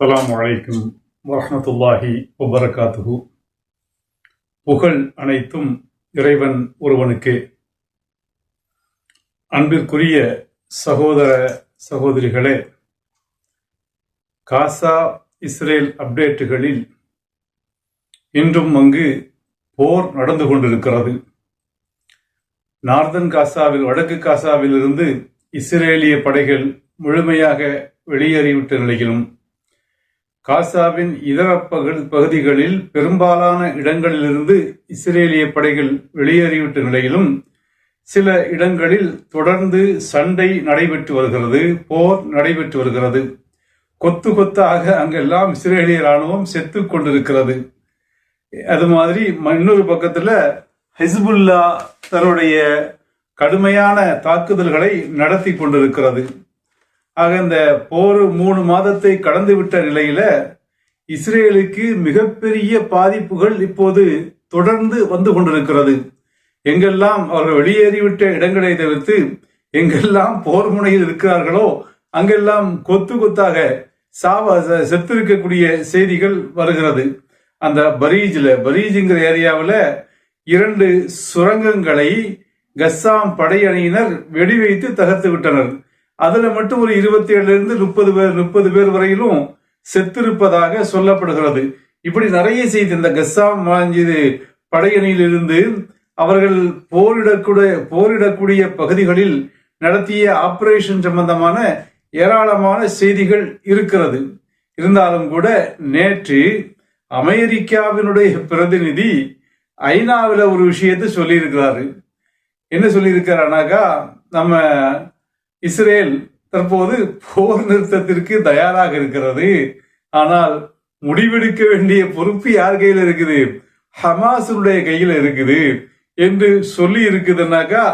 அஸ்லாம் அலைக்கும் வரமத்துல்லாஹி வபரகாத்துஹு. புகழ் அனைத்தும் இறைவன் ஒருவனுக்கே. அன்பிற்குரிய சகோதர சகோதரிகளே காசா இஸ்ரேல் அப்டேட்டுகளில் இன்றும் அங்கு போர் நடந்து கொண்டிருக்கிறது. நார்தன் காசாவில் வடக்கு காசாவிலிருந்து இஸ்ரேலிய படைகள் முழுமையாக வெளியேறிவிட்ட நிலையிலும் காசாவின் இதர பகு- பகுதிகளில் பெரும்பாலான இடங்களிலிருந்து இஸ்ரேலிய படைகள் வெளியேறிவிட்ட நிலையிலும் சில இடங்களில் தொடர்ந்து சண்டை நடைபெற்று வருகிறது போர் நடைபெற்று வருகிறது. கொத்து கொத்தாக அங்கெல்லாம் இஸ்ரேலிய ராணுவம் செத்து கொண்டிருக்கிறது. அது மாதிரி ம- இன்னொரு பக்கத்தில் ஹிஸ்புல்லா தன்னுடைய கடுமையான தாக்குதல்களை நடத்தி கொண்டிருக்கிறது. ஆக இந்த போர் மூணு மாதத்தை கடந்து விட்ட நிலையில இஸ்ரேலுக்கு மிகப்பெரிய பாதிப்புகள் இப்போது தொடர்ந்து வந்து கொண்டிருக்கிறது. எங்கெல்லாம் அவர்கள் வெளியேறிவிட்ட இடங்களை தவிர்த்து எங்கெல்லாம் போர் முனையில் இருக்கிறார்களோ அங்கெல்லாம் கொத்து கொத்தாக சாவ செ- செத்திருக்கக்கூடிய செய்திகள் வருகிறது. அந்த பரீஜ்ல பரீஜ்ங்கிற ஏரியாவில் இரண்டு சுரங்கங்களை கஸ்ஸாம் படையணியினர் வெடிவைத்து தகர்த்து விட்டனர். அதுல மட்டும் ஒரு இருபத்தி ஏழுல இருந்து முப்பது பேர் முப்பது பேர் வரையிலும் செத்திருப்பதாக சொல்லப்படுகிறது. இப்படி நிறைய செய்தி இந்த கஸ்ஸாம் மாஞ்சது படையணியிலிருந்து அவர்கள் போரிடக்கூடிய போரிடக்கூடிய பகுதிகளில் நடத்திய ஆபரேஷன் சம்பந்தமான ஏராளமான செய்திகள் இருக்கிறது. இருந்தாலும் கூட நேற்று அமெரிக்காவினுடைய பிரதிநிதி ஐநாவில் ஒரு விஷயத்தை சொல்லியிருக்கிறாரு. என்ன சொல்லியிருக்கிறானாக்கா நம்ம இஸ்ரேல் தற்போது போர் நிறுத்தத்திற்கு தயாராக இருக்கிறது. ஆனால் முடிவெடுக்க வேண்டிய பொறுப்பு யார் கையில் இருக்குது? ஹமாசுடைய கையில் இருக்குது. என்று சொல்லி இருக்குதுன்னாக்கா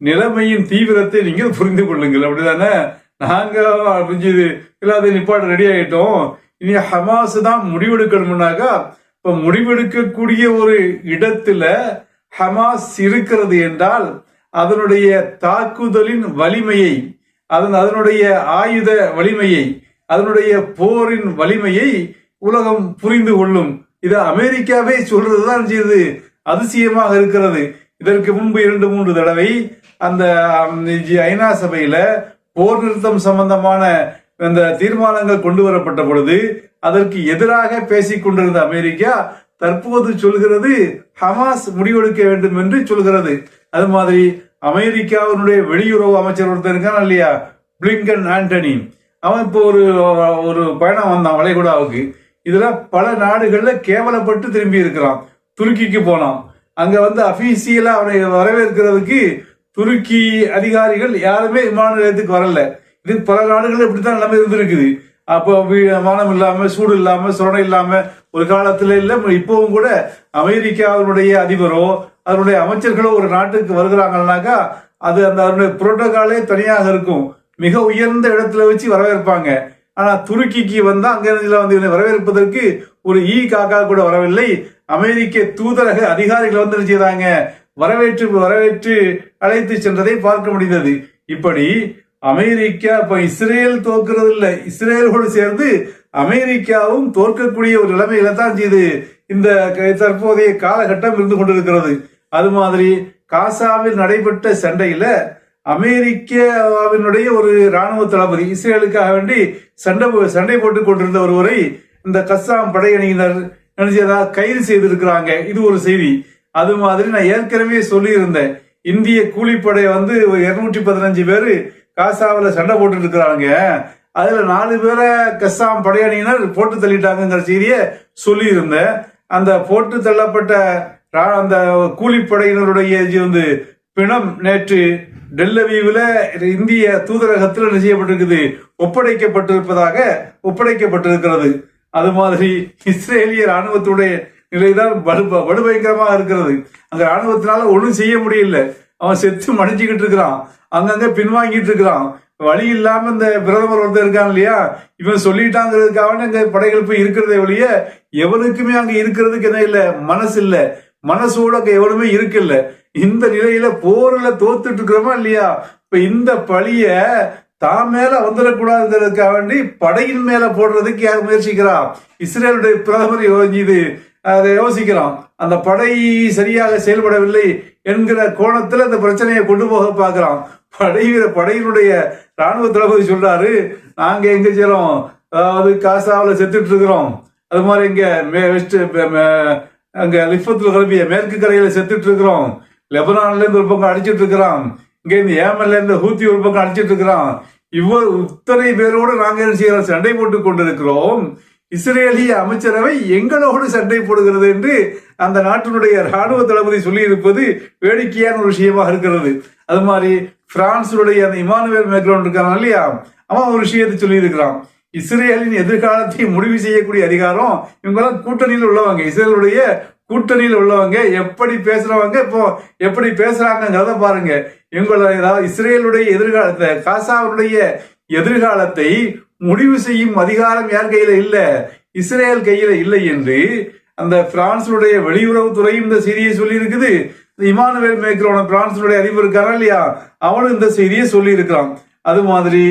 நிலைமையின் தீவிரத்தை நீங்கள் புரிந்து கொள்ளுங்கள். அப்படிதானே? நாங்க அப்படிஞ்சது இல்லாத நிப்பாட்டு ரெடி ஆகிட்டோம் இனி ஹமாஸ் தான் முடிவெடுக்கணும்னாக்கா இப்போ முடிவெடுக்கக்கூடிய ஒரு இடத்துல ஹமாஸ் இருக்கிறது என்றால் அதனுடைய தாக்குதலின் வலிமையை அதன் அதனுடைய ஆயுத வலிமையை அதனுடைய போரின் வலிமையை உலகம் புரிந்து கொள்ளும். இது அமெரிக்காவே சொல்றதுதான் இது அதிசயமாக இருக்கிறது. இதற்கு முன்பு இரண்டு மூன்று தடவை அந்த ஐநா சபையில போர் நிறுத்தம் சம்பந்தமான அந்த தீர்மானங்கள் கொண்டு வரப்பட்ட பொழுது அதற்கு எதிராக பேசிக் கொண்டிருந்த அமெரிக்கா தற்போது சொல்கிறது ஹமாஸ் முடிவெடுக்க வேண்டும் என்று சொல்கிறது. அது மாதிரி அமெரிக்காவினுடைய வெளியுறவு அமைச்சர் ஒருத்தர் இருக்கான் இல்லையா? Blinken Antony. அவன் இப்போ ஒரு ஒரு பயணம் வந்தான் வளைகுடாவுக்கு. இதெல்லாம் பல நாடுகளில் கேவலப்பட்டு திரும்பி இருக்கிறான். துருக்கிக்கு போனான். அங்கே வந்து அபிஷியலா அவனை வரவேற்கிறதுக்கு துருக்கி அதிகாரிகள் யாருமே விமான நிலையத்துக்கு வரல. இது பல நாடுகள் இப்படித்தான் எல்லாமே இருந்திருக்குது. அப்போ வீ- வானம் சூடு இல்லாமல் சுரணை இல்லாமல் ஒரு காலத்தில் இல்லை இப்போவும் கூட அமெரிக்காவினுடைய அதிபரோ அதனுடைய அமைச்சர்களோ ஒரு நாட்டுக்கு வருகிறாங்கன்னாக்கா அது அந்த அதனுடைய புரோட்டோகாலே தனியாக இருக்கும். மிக உயர்ந்த இடத்துல வச்சு வரவேற்பாங்க. ஆனா துருக்கிக்கு வந்தா அங்க வந்து இவனை வரவேற்பதற்கு ஒரு ஈ காக்கா கூட வரவில்லை. அமெரிக்க தூதரக அதிகாரிகள் வந்து செய்தாங்க? வரவேற்று வரவேற்று அழைத்து சென்றதை பார்க்க முடிந்தது. இப்படி அமெரிக்கா இப்ப இஸ்ரேல் தோற்கிறது இல்ல இஸ்ரேலோடு சேர்ந்து அமெரிக்காவும் தோற்கக்கூடிய ஒரு நிலைமையில தான் இது இந்த க- தற்போதைய காலகட்டம் இருந்து கொண்டிருக்கிறது. அது மாதிரி காசாவில் நடைபெற்ற சண்டையில அமெரிக்காவினுடைய ஒரு ராணுவ தளபதி இஸ்ரேலுக்காக வேண்டி சண்டை போ- சண்டை போட்டுக் கொண்டிருந்த ஒருவரை இந்த கஸ்ஸாம் படையணியினர் நினைச்சதா கைது செய்திருக்கிறாங்க. இது ஒரு செய்தி. அது மாதிரி நான் ஏற்கனவே சொல்லியிருந்தேன். இந்திய கூலிப்படை வந்து இருநூற்றி பதினஞ்சு பேரு காசாவில் சண்டை போட்டு இருக்கிறாங்க. அதுல நாலு பேரை கஸ்ஸாம் படையணியினர் போட்டு தள்ளிட்டாங்கிற செய்தியை சொல்லியிருந்தேன். அந்த போட்டு தள்ளப்பட்ட அந்த கூலிப்படையினருடைய வந்து பிணம் நேற்று டெல்லவீவில் இந்திய தூதரகத்தில் என்ன செய்யப்பட்டிருக்குது? ஒப்படைக்கப்பட்டிருப்பதாக ஒப்படைக்கப்பட்டிருக்கிறது. அது மாதிரி இஸ்ரேலிய ராணுவத்துடைய நிலைதான் வலு வலுபயங்கரமாக இருக்கிறது. அந்த ராணுவத்தினால ஒன்றும் செய்ய முடியல. அவன் செத்து மடிச்சுக்கிட்டு இருக்கிறான். அங்கங்க பின்வாங்கிட்டு இருக்கிறான். வழி இல்லாம இந்த பிரதமர் ஒருத்தர் இருக்கான் இல்லையா? இவன் சொல்லிட்டாங்கிறதுக்காக அங்க படைகள் போய் இருக்கிறதே ஒழிய எவனுக்குமே அங்க இருக்கிறதுக்கு என்ன இல்லை. மனசு இல்லை மனசோட எவ்வளவுமே இருக்குல்ல இந்த நிலையில போர்ல தோத்துட்டு இருக்கிறோமா இல்லையா? இப்ப இந்த பழிய தான் மேல வந்துடக்கூடாதுங்கிறதுக்காக வேண்டி படையின் மேல போடுறதுக்கு யார் முயற்சிக்கிறா? இஸ்ரேலுடைய பிரதமர் இது அதை யோசிக்கிறான். அந்த படை சரியாக செயல்படவில்லை என்கிற கோணத்துல அந்த பிரச்சனையை கொண்டு போக பார்க்கிறான். படை படையினுடைய ராணுவ தளபதி சொல்றாரு நாங்க எங்க செய்யறோம் அதாவது காசாவில் செத்துட்டு இருக்கிறோம் அது மாதிரி இங்க வெஸ்ட் அங்க லிஃபத்துல கிளம்பிய மேற்கு கரையில செத்துட்டு இருக்கிறோம் லெபனான்ல இருந்து ஒரு பக்கம் அடிச்சிட்டு இருக்கிறான் இங்க இருந்து ஏமன்ல இருந்து ஹூத்தி ஒரு பக்கம் அடிச்சிட்டு இருக்கிறான் இவ்வளவு இத்தனை பேரோடு நாங்க என்ன செய்யறோம்? சண்டை போட்டுக் கொண்டிருக்கிறோம். இஸ்ரேலிய அமைச்சரவை எங்களோடு சண்டை போடுகிறது என்று அந்த நாட்டினுடைய ராணுவ தளபதி சொல்லி இருப்பது வேடிக்கையான ஒரு விஷயமாக இருக்கிறது. அது மாதிரி பிரான்ஸுடைய அந்த இமானுவேல் மேக்ரோன் இருக்கான் இல்லையா? அவன் ஒரு விஷயத்தை சொல்லி இருக்கிறான் இஸ்ரேலின் எதிர்காலத்தை முடிவு செய்யக்கூடிய அதிகாரம் இவங்கெல்லாம் கூட்டணியில் உள்ளவங்க. இஸ்ரேலுடைய கூட்டணியில் உள்ளவங்க. எப்படி பேசுறவங்க இப்போ எப்படி பேசுறாங்கிறத பாருங்க. இவங்கள இஸ்ரேலுடைய எதிர்காலத்தை காசாவுடைய எதிர்காலத்தை முடிவு செய்யும் அதிகாரம் யார் கையில இல்ல? இஸ்ரேல் கையில இல்லை என்று அந்த பிரான்ஸுடைய வெளியுறவுத்துறையும் இந்த செய்தியை சொல்லி இருக்குது இமானுவேல் மேக்ரோன பிரான்ஸுடைய அதிபர் இருக்காரா இல்லையா? அவனும் இந்த செய்தியை சொல்லி இருக்கிறான் அது மாதிரி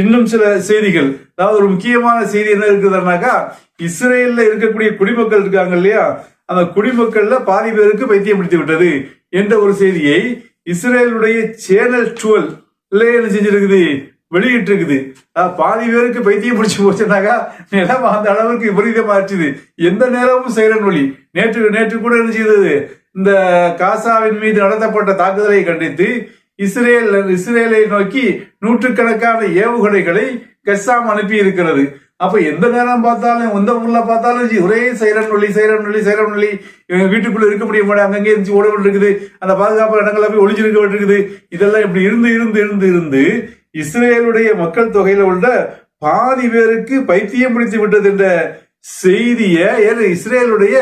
இன்னும் சில செய்திகள். அதாவது ஒரு முக்கியமான செய்தி என்ன இருக்குதுன்னாக்கா இஸ்ரேல்ல இருக்கக்கூடிய குடிமக்கள் இருக்காங்க இல்லையா? அந்த குடிமக்கள்ல பாதி பேருக்கு பைத்தியம் பிடித்து விட்டது என்ற ஒரு செய்தியை இஸ்ரேலுடைய சேனல் டுவெல் என்ன செஞ்சிருக்குது? வெளியிட்டு இருக்குது பாதி பேருக்கு பைத்தியம் பிடிச்சி போச்சுனாக்கா நிலம் அந்த அளவுக்கு விபரீதமாச்சுது எந்த நேரமும் சைரன் ஒளி. நேற்று நேற்று கூட என்ன செய்தது? இந்த காசாவின் மீது நடத்தப்பட்ட தாக்குதலை கண்டித்து இஸ்ரேல் இஸ்ரேலை நோக்கி நூற்றுக்கணக்கான ஏவுகணைகளை கெஸ்ஸாம் அனுப்பி இருக்கிறது அப்ப எந்த நேரம் பார்த்தாலும் எந்த ஊர்ல பார்த்தாலும் ஒரே சைரன் ஒளி சைரன் ஒளி சைரன் ஒளி வீட்டுக்குள்ள இருக்க முடிய மாட்டேன் அங்கங்கே இருந்துச்சு ஓட இருக்குது அந்த பாதுகாப்பு இடங்கள்ல போய் ஒளிஞ்சிருக்க இருக்குது இதெல்லாம் இப்படி இருந்து இருந்து இருந்து இருந்து இஸ்ரேலுடைய மக்கள் தொகையில உள்ள பாதி பேருக்கு பைத்தியம் பிடித்து விட்டது என்ற செய்தியை ஏன் இஸ்ரேலுடைய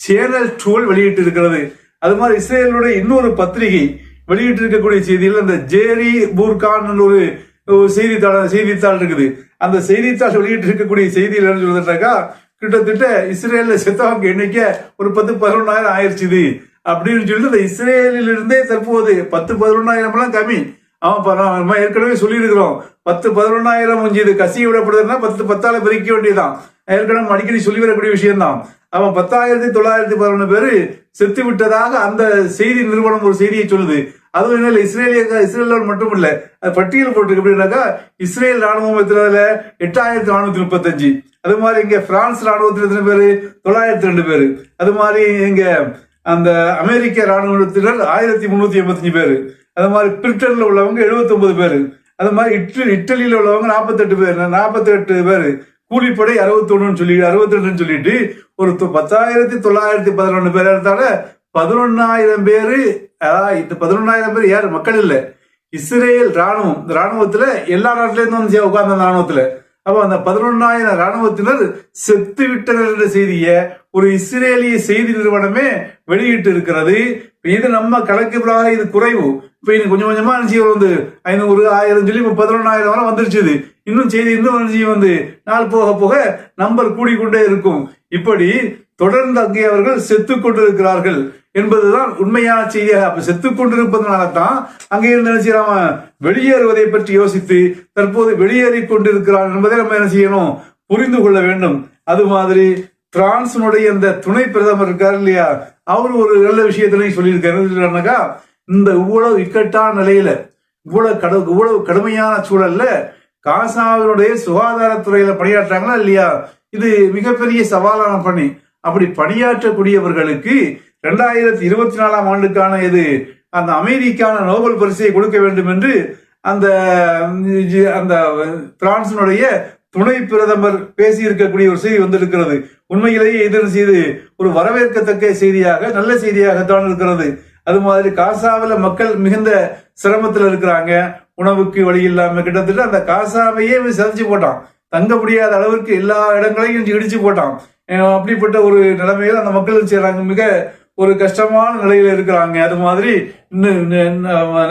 சேனல் டூல் வெளியிட்டு இருக்கிறது அது மாதிரி இஸ்ரேலுடைய இன்னொரு பத்திரிகை வெளியிட்டிருக்கக்கூடிய செய்தியில் அந்த ஜேரி பூர்கான் ஒரு செய்தித்தாள் செய்தித்தாள் இருக்குது. அந்த செய்தித்தாள் வெளியிட்டு இருக்கக்கூடிய செய்தியில் என்ன சொல்றதுனாக்கா கிட்டத்தட்ட இஸ்ரேலில் செத்தவங்க எண்ணிக்கை ஒரு பத்து பதினொன்னாயிரம் ஆயிடுச்சுது. அப்படின்னு சொல்லிட்டு இந்த இஸ்ரேலில் இருந்தே தற்போது பத்து பதினொன்னாயிரம் எல்லாம் கம்மி அவன் நம்ம ஏற்கனவே சொல்லியிருக்கிறோம். பத்து பதினொன்னாயிரம் இது கசிய விடப்படுதுன்னா பத்து பத்தால பிரிக்க வேண்டியதுதான். ஏற்கனவே அடிக்கடி சொல்லி வரக்கூடிய விஷயம்தான். அவன் பத்தாயிரத்தி தொள்ளாயிரத்தி பதினொன்று பேர் செத்து விட்டதாக அந்த செய்தி நிறுவனம் ஒரு செய்தியை சொல்லுது. அதுவும் என்ன இஸ்ரேலிய இஸ்ரேலோடு மட்டும் இல்ல அது பட்டியல் போட்டு எப்படின்னாக்கா இஸ்ரேல் ராணுவம் எத்தனை எட்டாயிரத்தி நானூத்தி முப்பத்தஞ்சு. அது மாதிரி இங்க பிரான்ஸ் ராணுவத்தில் எத்தனை பேரு? தொள்ளாயிரத்தி ரெண்டு பேரு. அது மாதிரி இங்க அந்த அமெரிக்க ராணுவத்தினர் ஆயிரத்தி முன்னூத்தி எண்பத்தஞ்சு பேரு. அது மாதிரி பிரிட்டன்ல உள்ளவங்க 79 ஒன்பது பேரு. அது மாதிரி இட்லி இட்டலியில் உள்ளவங்க நாற்பத்தெட்டு பேர் நாற்பத்தெட்டு பேர். கூலிப்படை அறுபத்தொன்னு சொல்லி அறுபத்தி சொல்லிட்டு ஒரு தொ- பத்தாயிரத்தி தொள்ளாயிரத்தி பதினொன்று பேர் எடுத்தால பதினொன்னாயிரம் பேரு அதாவது இந்த பதினொன்னாயிரம் பேர் யார்? மக்கள் இல்ல. இஸ்ரேல் ராணுவம் இந்த ராணுவத்துல எல்லா நாட்டிலேருந்து வந்து உட்கார்ந்த ராணுவத்துல அப்ப அந்த பதினொன்னாயிரம் ராணுவத்தினர் செத்து விட்டனர் என்ற செய்தியை ஒரு இஸ்ரேலிய செய்தி நிறுவனமே வெளியிட்டு இருக்கிறது. இது நம்ம கணக்கு இது குறைவு. இப்ப இது கொஞ்சம் கொஞ்சமா என்ன வந்து ஐநூறு ஆயிரம் சொல்லி இப்ப பதினொன்னாயிரம் வரை வந்துருச்சு இன்னும் செய்தி இன்னும் என்ன வந்து நாள் போக போக நம்பர் கூடிக்கொண்டே இருக்கும். இப்படி தொடர்ந்து அங்கே அவர்கள் செத்து கொண்டிருக்கிறார்கள் என்பதுதான் உண்மையான செய்தியாக அப்ப செத்து கொண்டிருப்பதனால தான் அங்கே இருந்து என்ன வெளியேறுவதை பற்றி யோசித்து தற்போது வெளியேறி கொண்டிருக்கிறார் என்பதை நம்ம என்ன செய்யணும் புரிந்து கொள்ள வேண்டும். அது மாதிரி பிரான்சினுடைய இந்த துணை பிரதமர் இருக்காரு இல்லையா? அவர் ஒரு நல்ல விஷயத்திலையும் சொல்லியிருக்காரு. இந்த இவ்வளவு இக்கட்டான நிலையில இவ்வளவு கடு இவ்வளவு கடுமையான சூழல்ல காசாவினுடைய சுகாதாரத்துறையில பணியாற்றாங்களா இல்லையா? இது மிகப்பெரிய சவாலான பணி. அப்படி பணியாற்றக்கூடியவர்களுக்கு ரெண்டாயிரத்தி இருபத்தி நாலாம் ஆண்டுக்கான இது அந்த அமைதிக்கான நோபல் பரிசை கொடுக்க வேண்டும் என்று அந்த அந்த பிரான்சினுடைய துணை பிரதமர் பேசி இருக்கக்கூடிய ஒரு செய்தி வந்திருக்கிறது. உண்மையிலேயே இது செய்து ஒரு வரவேற்கத்தக்க செய்தியாக நல்ல செய்தியாகத்தான் இருக்கிறது. அது மாதிரி காசாவில் மக்கள் மிகுந்த சிரமத்தில் இருக்கிறாங்க. உணவுக்கு வழி இல்லாமல் கிட்டத்தட்ட அந்த காசாவையே செதைச்சு போட்டான். தங்க முடியாத அளவிற்கு எல்லா இடங்களையும் இடிச்சு போட்டான். அப்படிப்பட்ட ஒரு நிலைமையில் அந்த மக்கள் செய்கிறாங்க மிக ஒரு கஷ்டமான நிலையில் இருக்கிறாங்க. அது மாதிரி இன்னும்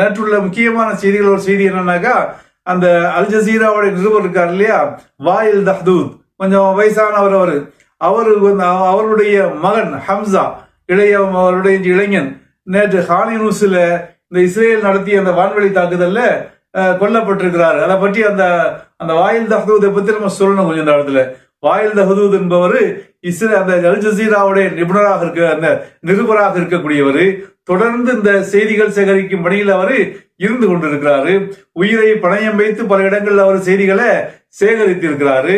நேற்றுள்ள முக்கியமான செய்திகள் ஒரு செய்தி என்னன்னாக்கா அந்த அல் ஜசீராவுடைய நிருபர் இருக்கார் இல்லையா? வாயில் தஹதூத். கொஞ்சம் வயசானவர் அவர். அவர் வந்து அவருடைய மகன் ஹம்சா இளைய அவருடைய இளைஞன். நேற்று ஹானி நியூஸ்ல இந்த இஸ்ரேல் நடத்திய அந்த வான்வெளி தாக்குதல்ல கொல்லப்பட்டிருக்கிறார். அதை பற்றி அந்த அந்த வாயில் தஹதூதை பத்தி நம்ம சொல்லணும் கொஞ்சம் நேரத்துல. வாயில் தஹதூத் என்பவர் இஸ்ரே அந்த அல் ஜசீராவுடைய நிபுணராக இருக்க அந்த நிருபராக இருக்கக்கூடியவர். தொடர்ந்து இந்த செய்திகள் சேகரிக்கும் பணியில் அவர் இருந்து கொண்டிருக்கிறாரு. உயிரை பணயம் வைத்து பல இடங்களில் அவர் செய்திகளை சேகரித்திருக்கிறாரு.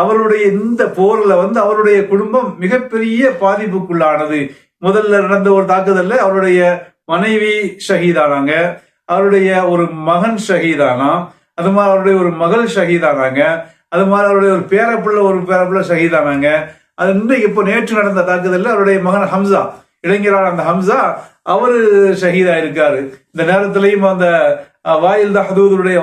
அவருடைய இந்த போர்ல வந்து அவருடைய குடும்பம் மிகப்பெரிய பாதிப்புக்குள்ளானது. முதல்ல நடந்த ஒரு தாக்குதல்ல அவருடைய மனைவி ஷஹீதானாங்க. அவருடைய ஒரு மகன் ஷஹீதானா? அது மாதிரி அவருடைய ஒரு மகள் ஷஹீதானாங்க. அது மாதிரி அவருடைய ஒரு பேரப்புள்ள ஒரு பேரப்புள்ள ஷஹீதானாங்க. அது இன்றைக்கு இப்போ நேற்று நடந்த தாக்குதல்ல அவருடைய மகன் ஹம்சா இளைஞரான அந்த ஹம்சா அவரு ஷஹீதா இருக்காரு. இந்த நேரத்திலையும் அந்த வாயில் தஹதூதுடைய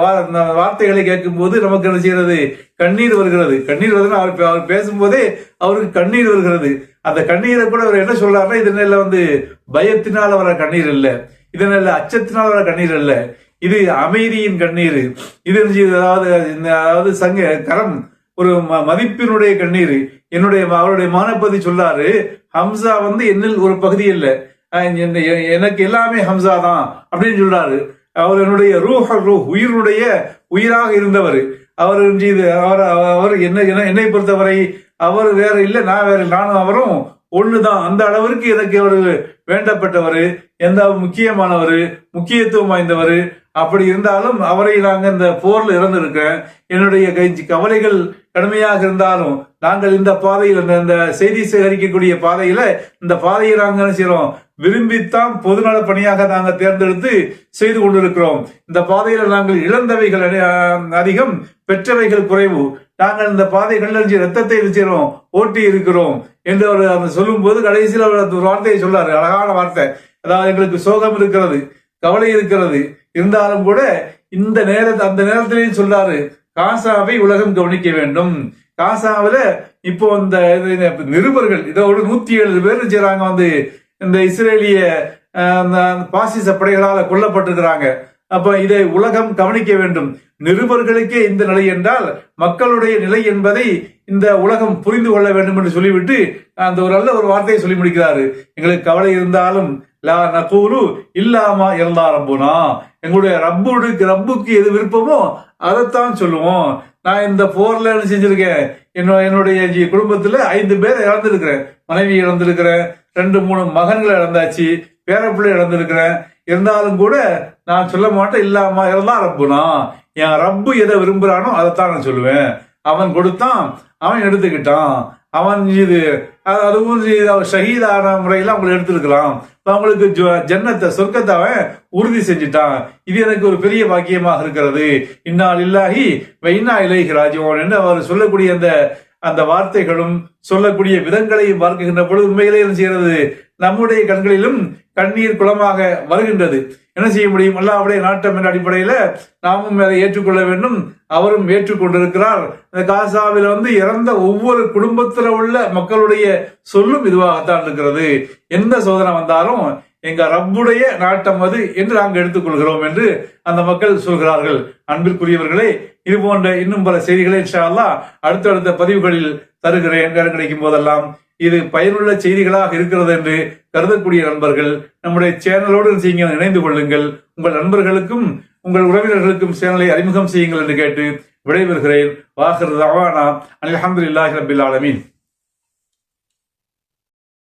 வார்த்தைகளை கேட்கும் வார்த்தைகளை நமக்கு என்ன செய்யறது கண்ணீர் வருகிறது. கண்ணீர் வருதுன்னா அவர் அவர் பேசும்போதே அவருக்கு கண்ணீர் வருகிறது. அந்த கண்ணீரை கூட அவர் என்ன சொல்றாருன்னா இதனால வந்து பயத்தினால் வர கண்ணீர் இல்லை. இதனால அச்சத்தினால் வர கண்ணீர் இல்லை. இது அமைதியின் கண்ணீர். இது அதாவது இந்த- அதாவது சங்க கரம் ஒரு ம- மதிப்பினுடைய கண்ணீர். என்னுடைய அவருடைய மானப்பதி சொல்லாரு ஹம்சா வந்து என்னில் ஒரு பகுதி இல்லை. எனக்கு எல்லாமே ஹம்சா தான் அப்படின்னு சொல்றாரு. அவர் என்னுடைய ரூஹ ரூஹ் உயிரினுடைய உயிராக இருந்தவர். அவர் இது அவர் அவர் என்ன என்னை பொறுத்தவரை அவர் வேற இல்ல நான் வேற நானும் அவரும் ஒண்ணுதான். அந்த அளவிற்கு எனக்கு அவர் வேண்டப்பட்டவர் எந்த முக்கியமானவர் முக்கியத்துவம் வாய்ந்தவர். அப்படி இருந்தாலும் அவரை நாங்கள் இந்த போர்ல இறந்திருக்க என்னுடைய கைஞ்சி கவலைகள் கடுமையாக இருந்தாலும் நாங்கள் இந்த பாதையில் இந்த- இந்த செய்தி சேகரிக்கக்கூடிய பாதையில இந்த பாதையை நாங்கள் செய்யறோம்? விரும்பித்தான் பொதுநல பணியாக நாங்கள் தேர்ந்தெடுத்து செய்து கொண்டிருக்கிறோம். இந்த பாதையில் நாங்கள் இழந்தவைகள் அதிகம் பெற்றவைகள் குறைவு. நாங்கள் இந்த பாதை கண்டறிஞ்சு ரத்தத்தை செய்கிறோம் ஓட்டி இருக்கிறோம் என்று அவர் அந்த சொல்லும்போது கடைசியில் அவர் அந்த ஒரு வார்த்தையை சொல்லாரு அழகான வார்த்தை. அதாவது எங்களுக்கு சோகம் இருக்கிறது கவலை இருக்கிறது. இருந்தாலும் கூட இந்த நேரத்தை அந்த நேரத்திலேயும் சொல்றாரு காசாவை உலகம் கவனிக்க வேண்டும். காசாவில இப்போ இந்த இது- நிருபர்கள் இதோடு நூத்தி ஏழு பேர் செய்றாங்க வந்து இந்த இஸ்ரேலிய அந்த பாசிச படைகளால் கொல்லப்பட்டிருக்கிறாங்க. அப்ப இதை உலகம் கவனிக்க வேண்டும். நிருபர்களுக்கே இந்த நிலை என்றால் மக்களுடைய நிலை என்பதை இந்த உலகம் புரிந்து கொள்ள வேண்டும் என்று சொல்லிவிட்டு அந்த ஒரு நல்ல ஒரு வார்த்தையை சொல்லி முடிக்கிறாரு. எங்களுக்கு கவலை இருந்தாலும் லா நகூலு இல்லாமா இருந்தா ரப்புனா? எங்களுடைய ரப்புக்கு ரப்புக்கு எது விருப்பமோ அதைத்தான் சொல்லுவோம். நான் இந்த போர்ல என்ன செஞ்சிருக்கேன்? என்னோட என்னுடைய ஜி- குடும்பத்துல ஐந்து பேரை இழந்திருக்கிறேன் மனைவி இழந்திருக்கிறேன் ரெண்டு மூணு மகன்களை இழந்தாச்சு பேரப்பிள்ளை இழந்திருக்கிறேன். இருந்தாலும் கூட நான் சொல்ல மாட்டேன் இல்லாம இருந்தா ரப்புனா. என் ரப்பு எதை விரும்புறானோ அதைத்தான் நான் சொல்லுவேன். அவன் கொடுத்தான் அவன் எடுத்துக்கிட்டான். அவன் இது அதுவும் இது ஷஹீதான முறையில் அவங்களை எடுத்திருக்கலாம். அவங்களுக்கு ஜன்னத்தை சொர்க்கத்தை அவன் உறுதி செஞ்சுட்டான். இது எனக்கு ஒரு பெரிய பாக்கியமாக இருக்கிறது. இன்னால் இல்லாகி வைனா இலைகி ராஜிவோன் என்று அவர் சொல்லக்கூடிய அந்த அந்த வார்த்தைகளும் சொல்லக்கூடிய விதங்களையும் பார்க்கின்ற பொழுது உண்மையிலே என்ன செய்கிறது? நம்முடைய கண்களிலும் கண்ணீர் குளமாக வருகின்றது. என்ன செய்ய முடியும்? அல்லாவுடைய நாட்டம் என்ற அடிப்படையில நாமும் அதை ஏற்றுக்கொள்ள வேண்டும். அவரும் ஏற்றுக்கொண்டிருக்கிறார். இந்த காசாவில் வந்து இறந்த ஒவ்வொரு குடும்பத்துல உள்ள மக்களுடைய சொல்லும் இதுவாகத்தான் இருக்கிறது. எந்த சோதனை வந்தாலும் எங்க ரப்புடைய நாட்டம் அது என்று நாங்கள் எடுத்துக்கொள்கிறோம் என்று அந்த மக்கள் சொல்கிறார்கள். அன்பிற்குரியவர்களே இது போன்ற இன்னும் பல செய்திகளை இன்ஷால்லா அடுத்தடுத்த பதிவுகளில் தருகிறேன் நேரம் கிடைக்கும் போதெல்லாம். இது பயனுள்ள செய்திகளாக இருக்கிறது என்று கருதக்கூடிய நண்பர்கள் நம்முடைய சேனலோடு செய்யுங்கள் இணைந்து கொள்ளுங்கள். உங்கள் நண்பர்களுக்கும் உங்கள் உறவினர்களுக்கும் சேனலை அறிமுகம் செய்யுங்கள் என்று கேட்டு விடைபெறுகிறேன். வாகர் ரவானா அல்ஹம்துலில்லாஹி ரபில் ஆலமீன்.